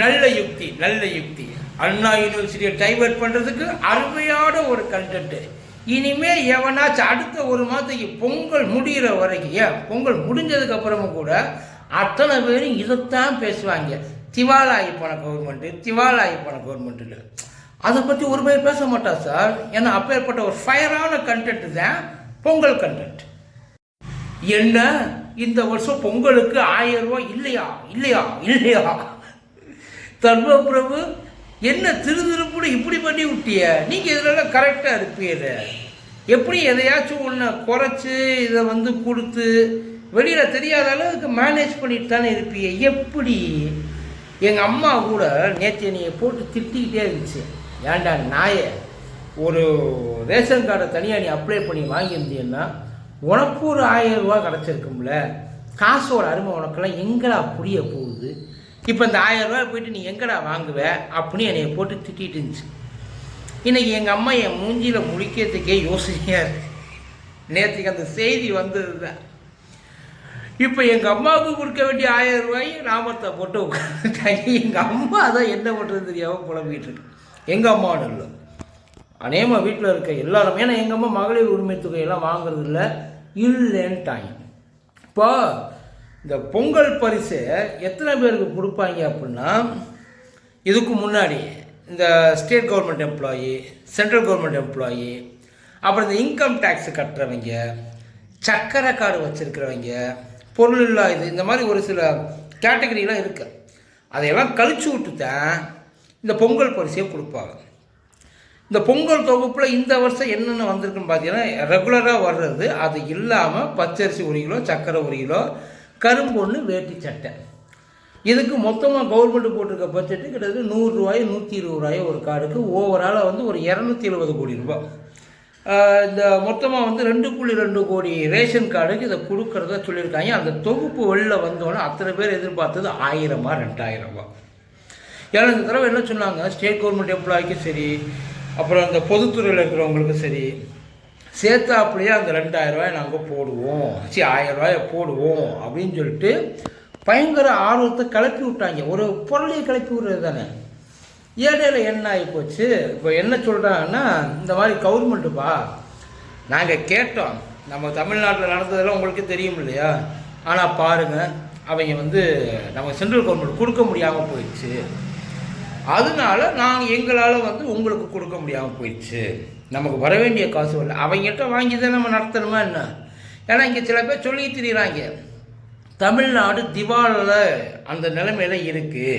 நல்ல யுக்தி நல்ல யுக்தி. அண்ணா யூனிவர்சிட்டியை டைவர்ட் பண்ணுறதுக்கு அருமையான ஒரு கண்டென்ட்டு இனிமேல் எவனாச்சும் அடுத்த ஒரு மாதத்துக்கு பொங்கல் முடிகிற வரைக்கும் ஏன்? பொங்கல் முடிஞ்சதுக்கு அப்புறமும் கூட அத்தனை பேரும் இதைத்தான் பேசுவாங்க. திவாலாகி போன கவர்மெண்ட்டு திவாலாகி போன கவர்மெண்ட்டு அதை பற்றி ஒரு பேர் பேச மாட்டா சார் ஏன்னா அப்பேற்பட்ட ஒரு ஃபயரான கண்டென்ட் தான் பொங்கல் கண்டென்ட் என்ன? இந்த வருஷம் பொங்கலுக்கு ஆயிரம் ரூபாய் இல்லையா? இல்லையா? இல்லையா? தர்ம பிரபு என்ன திருதிருப்புடு இப்படி பண்ணி விட்டிய? நீங்கள் இதெல்லாம் கரெக்டாக இருப்பீர் எப்படி எதையாச்சும் ஒன்று குறைச்சி இதை வந்து கொடுத்து வெளியில் தெரியாத அளவுக்கு மேனேஜ் பண்ணிட்டு தானே இருப்பீங்க. எப்படி? எங்கள் அம்மா கூட நேற்று என்னைய போட்டு திட்டிக்கிட்டே இருந்துச்சு. ஏண்டா நாயை ஒரு ரேஷன் கார்டை தனியாக நீ அப்ளை பண்ணி வாங்கியிருந்தீங்கன்னா உனக்கு ஒரு ஆயிரம் ரூபா கிடச்சிருக்கும்ல. காசோட அருமை உனக்கெல்லாம் எங்கடா புரிய போகுது? இப்போ இந்த ஆயிரம் ரூபாய் போயிட்டு நீ எங்கடா வாங்குவ அப்படின்னு என்னைய போட்டு திட்டிட்டு இருந்துச்சு. இன்னைக்கு எங்கள் அம்மா என் மூஞ்சியில் முழிக்கிறதுக்கே யோசனையாக இருக்கு. நேற்றுக்கு அந்த செய்தி வந்தது தான் இப்போ எங்கள் அம்மாவுக்கு கொடுக்க வேண்டிய ஆயிரம் ரூபாய் நாமத்தை போட்டு உட்காந்துட்டாங்க எங்கள் அம்மா தான் என்ன பண்ணுறது தெரியாமல் புலம்பிகிட்டு இருக்கு. எங்கள் அம்மாவோட இல்லை. அநேகமாக வீட்டில் இருக்க எல்லாரும் ஏன்னா எங்கள் அம்மா மகளிர் உரிமை தொகையெல்லாம் வாங்குறது இல்லை இல்லைன்ட்டாங்க இப்போ இந்த பொங்கல் பரிசு எத்தனை பேருக்கு கொடுப்பாங்க அப்படின்னா இதுக்கு முன்னாடி இந்த state government employee central government employee அப்புறம் இந்த இன்கம் டேக்ஸ் கட்டுறவங்க சக்கரை கார்டு வச்சுருக்கிறவங்க பொருள் இல்லா இது இந்த மாதிரி ஒரு சில கேட்டகரியெலாம் இருக்கு. அதையெல்லாம் கழிச்சு விட்டு தான் இந்த பொங்கல் பரிசையை கொடுப்பாங்க. இந்த பொங்கல் தொகுப்பில் இந்த வருஷம் என்னென்ன வந்திருக்குன்னு பார்த்தீங்கன்னா ரெகுலராக வர்றது அது இல்லாமல் பச்சரிசி ஒரு கிலோ சக்கரை ஒரு கிலோ கரும்பு ஒன்று வேட்டி சட்டை. இதுக்கு மொத்தமாக கவர்மெண்ட் போட்டிருக்க பட்ஜெட்டு கிட்டத்தட்ட நூறுரூவாய் நூற்றி இருபது ரூபாய் ஒரு கார்டுக்கு. ஓவராலாக வந்து ஒரு இரநூத்தி எழுபது கோடி ரூபாய். இந்த மொத்தமாக வந்து ரெண்டு புள்ளி ரெண்டு கோடி ரேஷன் கார்டுக்கு இதை கொடுக்கறதா சொல்லியிருக்காங்க. அந்த தொகுப்பு வெளில வந்தோன்னே அத்தனை பேர் எதிர்பார்த்தது ஆயிரமா ரெண்டாயிரமா. ஏன்னா இந்த தடவை என்ன சொன்னாங்க? ஸ்டேட் கவர்மெண்ட் எம்ப்ளாய்க்கும் சரி அப்புறம் இந்த பொதுத்துறையில் இருக்கிறவங்களுக்கும் சரி சேர்த்தாப்புலேயே அந்த ரெண்டாயிரரூவாயை நாங்கள் போடுவோம். சரி ஆயிரம் ரூபாயை போடுவோம் அப்படின்னு சொல்லிட்டு பயங்கர ஆர்வத்தை கிளப்பி விட்டாங்க. ஒரு பொருளையை கிளப்பி விடுறது தானே. இடையில என்ன ஆகி போச்சு இப்போ என்ன சொல்கிறாங்கன்னா இந்த மாதிரி கவர்மெண்ட்டுப்பா நாங்கள் கேட்டோம். நம்ம தமிழ்நாட்டில் நடந்ததெல்லாம் உங்களுக்கு தெரியும் இல்லையா? ஆனால் பாருங்கள் அவங்க வந்து நம்ம சென்ட்ரல் கவர்மெண்ட் கொடுக்க முடியாமல் போயிடுச்சு. அதனால நாங்கள் எங்களால் வந்து உங்களுக்கு கொடுக்க முடியாமல் போயிடுச்சு. நமக்கு வர வேண்டிய காசு வரல. அவங்ககிட்ட வாங்கி தான் நம்ம நடத்தணுமா என்ன? ஏன்னா இங்கே சில பேர் சொல்லி திரியிறாங்க தமிழ்நாடு திவாலில் அந்த நிலைமையில் இருக்குது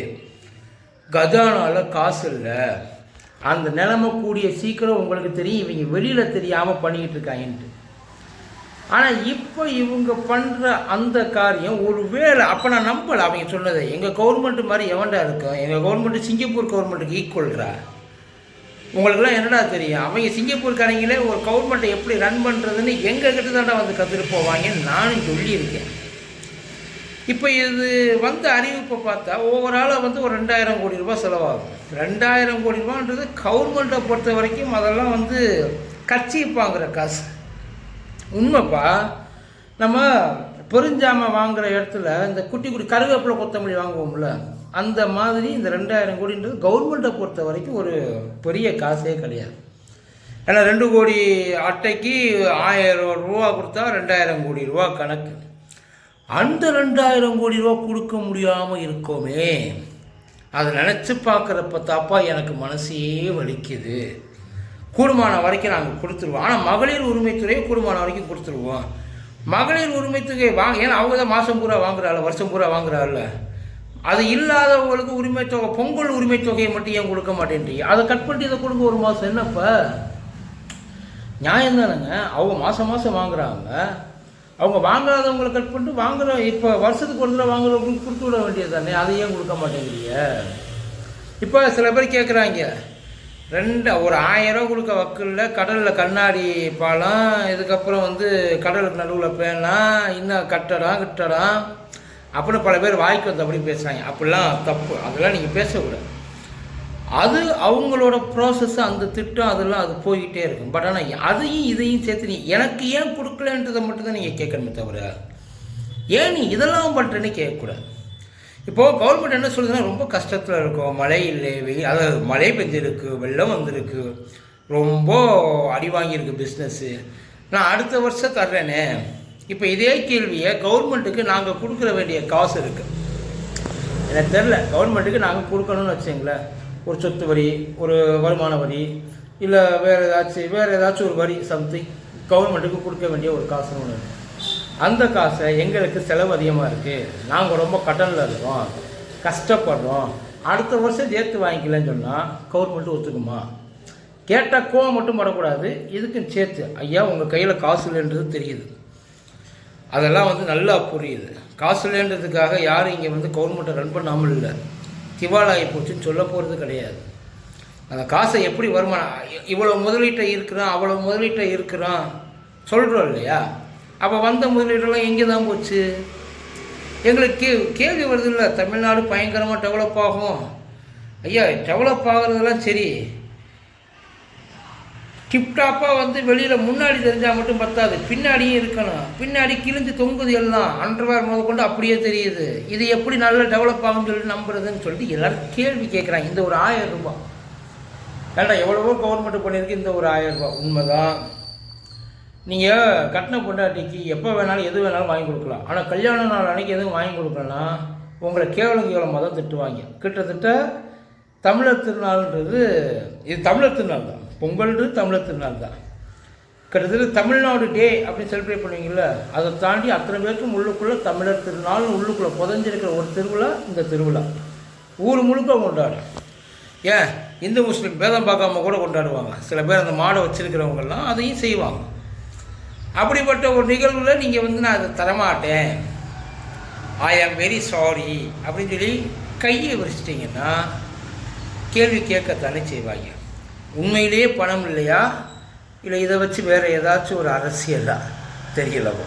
கஜானால காசு இல்லை. அந்த நிலைமை கூடிய சீக்கிரம் உங்களுக்கு தெரியும். இவங்க வெளியில் தெரியாமல் பண்ணிக்கிட்டு இருக்காங்கன்ட்டு. ஆனால் இப்போ இவங்க பண்ணுற அந்த காரியம் ஒரு வேளை அப்போ நான் நம்பலை அவங்க சொன்னதை. எங்கள் கவர்மெண்ட்டு மாதிரி எவன்டா இருக்கும் எங்கள் கவர்மெண்ட்டு சிங்கப்பூர் கவர்மெண்ட்டுக்கு ஈக்குவல்ரா உங்களுக்குலாம் என்னடா தெரியும்? அவங்க சிங்கப்பூர்காரங்களே ஒரு கவர்மெண்ட்டை எப்படி ரன் பண்ணுறதுன்னு எங்கள் கிட்ட தாண்டா வந்து கற்றுட்டு போவாங்கன்னு நானும் சொல்லியிருக்கேன். இப்போ இது வந்து அறிவிப்பை பார்த்தா ஓவராலாக வந்து ஒரு ரெண்டாயிரம் கோடி ரூபாய் செலவாகும். ரெண்டாயிரம் கோடி ரூபான்றது கவர்மெண்ட்டை பொறுத்த வரைக்கும் அதெல்லாம் வந்து கட்சிப்பாங்கிற காசு. உண்மைப்பா நம்ம பெருஞ்சாமை வாங்குகிற இடத்துல இந்த குட்டி குட்டி கருவேப்பிலை கொத்தமல்லி வாங்குவோம்ல அந்த மாதிரி இந்த ரெண்டாயிரம் கோடின்றது கவர்மெண்ட்டை பொறுத்த வரைக்கும் ஒரு பெரிய காசே கிடையாது. ஏன்னா ரெண்டு கோடி அட்டைக்கு ஆயிரம் ரூபா கொடுத்தா ரெண்டாயிரம் கோடி ரூபா கணக்கு. அந்த ரெண்டாயிரம் கோடி ரூபா கொடுக்க முடியாமல் இருக்கோமே. அதை நினச்சி பார்க்குறப்ப தாப்பா எனக்கு மனசே வலிக்குது. கூடுமான வரைக்கும் நாங்கள் கொடுத்துருவோம். ஆனால் மகளிர் உரிமைத்துறையை கூடுமான வரைக்கும் கொடுத்துருவோம். மகளிர் உரிமைத்துறையை வாங்க ஏன்னா அவங்க தான் மாதம் பூரா வாங்குறாள் வருஷம் பூரா வாங்குறாள்ல. அது இல்லாதவங்களுக்கு உரிமை தொகை பொங்கல் உரிமை தொகையை மட்டும் ஏன் கொடுக்க மாட்டேன்றீங்க? அதை கட் பண்ணிட்டு இதை கொடுங்க ஒரு மாதம். என்னப்பா? நியாயம் தானேங்க. அவங்க மாதம் மாதம் வாங்குறாங்க. அவங்க வாங்காதவங்களை கட் பண்ணிட்டு வாங்குற இப்போ வருஷத்துக்கு ஒரு தடவை வாங்குறவங்களுக்கு கொடுத்து விட வேண்டியது தானே அதை ஏன் கொடுக்க மாட்டேங்கிறீங்க? இப்போ சில பேர் கேட்குறாங்க ரெண்டு ஒரு ஆயிரம் ரூபா கொடுக்க வக்கலில் கடலில் கண்ணாடி பாலம் இதுக்கப்புறம் வந்து கடலுக்கு நடுவில் பேனா இன்னும் கட்டடம் கிட்டடம். அப்படின்னு பல பேர் வாய்க்கு வந்தபடி பேசுகிறாங்க அப்படிலாம் தப்பு. அதெல்லாம் நீங்கள் பேசக்கூடாது. அது அவங்களோட ப்ராசஸ் அந்த திட்டம் அதெல்லாம் அது போய்கிட்டே இருக்கும். பட் ஆனால் அதையும் இதையும் சேர்த்து நீ எனக்கு ஏன் கொடுக்கலன்றதை மட்டும் தான் நீங்கள் கேட்கணுமே தவிர ஏன் நீ இதெல்லாம் பண்ணுறேன்னு கேட்கக்கூடாது. இப்போது கவர்மெண்ட் என்ன சொல்லுதுன்னா ரொம்ப கஷ்டத்தில் இருக்கும். மழை இல்லை வெயில் அதாவது மழை பெஞ்சிருக்கு வெள்ளம் வந்திருக்கு. ரொம்ப அடி வாங்கியிருக்கு பிஸ்னஸ்ஸு நான் அடுத்த வருஷம் தர்றேனே. இப்போ இதே கேள்வியை கவர்மெண்ட்டுக்கு நாங்கள் கொடுக்குற வேண்டிய காசு இருக்குது எனக்கு தெரில கவர்மெண்ட்டுக்கு நாங்கள் கொடுக்கணும்னு வச்சுங்களேன் ஒரு சொத்து வரி ஒரு வருமான வரி இல்லை வேறு ஏதாச்சும் வேறு ஏதாச்சும் ஒரு வரி சம்திங் கவர்மெண்ட்டுக்கு கொடுக்க வேண்டிய ஒரு காசுன்னு ஒன்று அந்த காசை எங்களுக்கு செலவு அதிகமாக இருக்குது நாங்கள் ரொம்ப கடனில் இருக்கோம். கஷ்டப்படுறோம். அடுத்த வருஷம் சேர்த்து வாங்கிக்கலன்னு சொன்னால் கவர்மெண்ட் ஒத்துக்குமா? கேட்டால் கோவம் மட்டும் படக்கூடாது. இதுக்கும் சேர்த்து ஐயா உங்கள் கையில் காசு இல்லைன்றது தெரியுது. அதெல்லாம் வந்து நல்லா புரியுது. காசு இல்லைன்றதுக்காக யாரும் இங்கே வந்து கவர்மெண்ட்டை ரன் பண்ணாமல் இல்லை. திவாலாகி போச்சுன்னு சொல்ல போகிறது கிடையாது. அந்த காசை எப்படி வருமானம் இவ்வளோ முதலீட்டை இருக்கிறான் அவ்வளோ முதலீட்டை இருக்கிறான் சொல்கிறோம் இல்லையா? அப்போ வந்த முதலீடெல்லாம் எங்கே தான் போச்சு? எங்களுக்கு கே கேள்வி வருது இல்லை தமிழ்நாடு பயங்கரமாக டெவலப் ஆகும். ஐயா டெவலப் ஆகுறதெல்லாம் சரி. டிப்டாப்பாக வந்து வெளியில் முன்னாடி தெரிஞ்சால் மட்டும் பத்தாது. பின்னாடியும் இருக்கணும். பின்னாடி கிழிஞ்சு தொங்குது எல்லாம். அண்டர்வேர் முத கொண்டு அப்படியே தெரியுது. இது எப்படி நல்லா டெவலப் ஆகும்னு சொல்லி நம்புறதுன்னு சொல்லிட்டு எல்லோரும் கேள்வி கேட்குறாங்க இந்த ஒரு ஆயிரம் ரூபாய். ஏன்டா எவ்வளவோ கவர்மெண்ட் பண்ணியிருக்கு? இந்த ஒரு ஆயிரம் ரூபாய். உண்மைதான். நீங்கள் கட்டின பொண்டாட்டிக்கு எப்போ வேணாலும் எது வேணாலும் வாங்கி கொடுக்கலாம். ஆனால் கல்யாண நாள் அன்னைக்கு எதுவும் வாங்கி கொடுக்கலன்னா உங்களை கேவலம் கேவலமாக தான் திட்டுவாங்க. கிட்டத்தட்ட தமிழர் திருநாள்ன்றது இது தமிழர் திருநாள் தான் பொங்கல்ன்றது தமிழர் திருநாள் தான். கிட்டத்தட்ட தமிழ்நாடு டே அப்படின்னு செலிப்ரேட் பண்ணுவீங்கல்ல அதை தாண்டி அத்தனை பேருக்கும் உள்ளுக்குள்ளே தமிழர் திருநாள் உள்ளுக்குள்ளே புதஞ்சிருக்கிற ஒரு திருவிழா இந்த திருவிழா. ஊர் முழுக்க கொண்டாடும். ஏன்? இந்து முஸ்லீம் பேதம் பார்க்காம கூட கொண்டாடுவாங்க. சில பேர் அந்த மாடை வச்சுருக்கிறவங்கெல்லாம் அதையும் செய்வாங்க. அப்படிப்பட்ட ஒரு நிகழ்வில் நீங்கள் வந்து நான் அதை தரமாட்டேன். ஐ ஆம் வெரி சாரி அப்படின்னு சொல்லி கையை விரிச்சிட்டிங்கன்னா கேள்வி கேட்கத்தானே செய்வாங்க. உண்மையிலேயே பணம் இல்லையா? இல்லை இதை வச்சு வேறு ஏதாச்சும் ஒரு அரசியலா? தெரியலவோ?